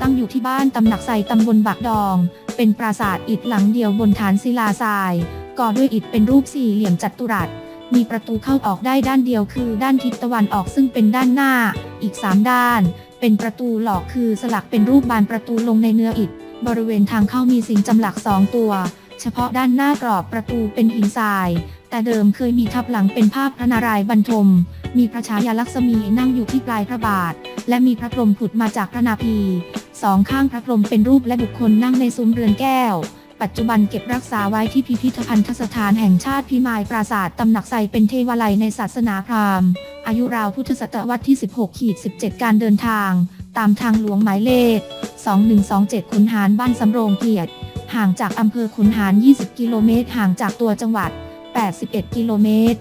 ตั้งอยู่ที่บ้านตำหนักไซตำบลบักดอง เป็นปราสาทอิฐหลังเดียวบนฐานศิลาทราย ก่อด้วยอิฐเป็นรูปสี่เหลี่ยมจัตุรัส มีประตูเข้าออกได้ด้านเดียวคือด้านทิศตะวันออกซึ่งเป็นด้านหน้า อีก3ด้าน เป็นประตูหลอกคือสลักเป็นรูปบานประตูลงในเนื้ออิฐ บริเวณทางเข้ามีสิงจำหลักสองตัว เฉพาะด้านหน้ากรอบประตูเป็นหินทราย แต่เดิมเคยมีทับหลังเป็นภาพพระนารายณ์บรรทม มีพระชายาลักษมีนั่งอยู่ที่ปลายพระบาท และมีพระพรหมผุดมาจากพระนาภี สองข้างพระพรหมเป็นรูปและบุคคลนั่งในซุ้มเรือนแก้ว ปัจจุบันเก็บรักษาไว้ที่พิพิธภัณฑสถานแห่งชาติพิมายปราสาทตำหนักไซเป็นเทวาลัยในศาสนาพราหมณ์อายุราวพุทธศตวรรษที่ 16ขีด17 การเดินทาง ตามทางหลวงหมายเลข 2127ขุนหารบ้านสำโรงเกียรติ ห่างจากอำเภอขุนหาร 20 กิโลเมตร ห่างจากตัวจังหวัด 81 กิโลเมตร